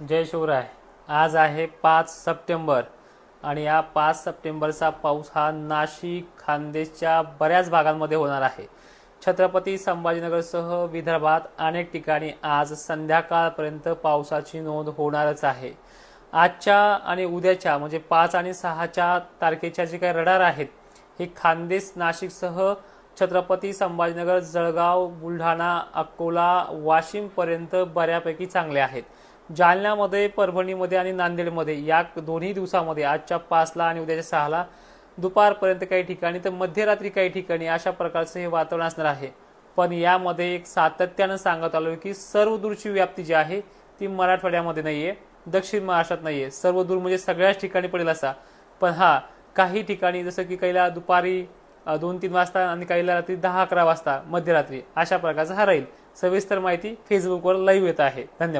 जय शिवराय. आज आहे पाच सप्टेंबर आणि या पाच सप्टेंबरचा पाऊस हा नाशिक खानदेशच्या बऱ्याच भागांमध्ये होणार आहे. छत्रपती संभाजीनगरसह विदर्भात अनेक ठिकाणी आज संध्याकाळपर्यंत पावसाची नोंद होणारच आहे. आजच्या आणि उद्याच्या म्हणजे पाच आणि सहाच्या तारखेच्या जे काही रडार आहेत हे खानदेश नाशिकसह छत्रपती संभाजीनगर जळगाव बुलढाणा अकोला वाशिमपर्यंत बऱ्यापैकी चांगले आहेत. जालन्यामध्ये परभणीमध्ये आणि नांदेडमध्ये या दोन्ही दिवसामध्ये आजच्या पाचला आणि उद्याच्या सहाला दुपारपर्यंत काही ठिकाणी तर मध्यरात्री काही ठिकाणी अशा प्रकारचं हे वातावरण असणार आहे. पण यामध्ये एक सातत्यानं सांगत आलो की सर्वदूरची व्याप्ती जी आहे ती मराठवाड्यामध्ये नाही आहे दक्षिण महाराष्ट्रात नाही आहे सर्वदूर म्हणजे सगळ्याच ठिकाणी पडेल असा. पण हा काही ठिकाणी जसं की काहीला दुपारी दोन तीन वाजता आणि काहीला रात्री दहा अकरा वाजता मध्यरात्री अशा प्रकारचा हा राहील. सविस्तर माहिती फेसबुकवर लाईव्ह येत आहे. धन्यवाद.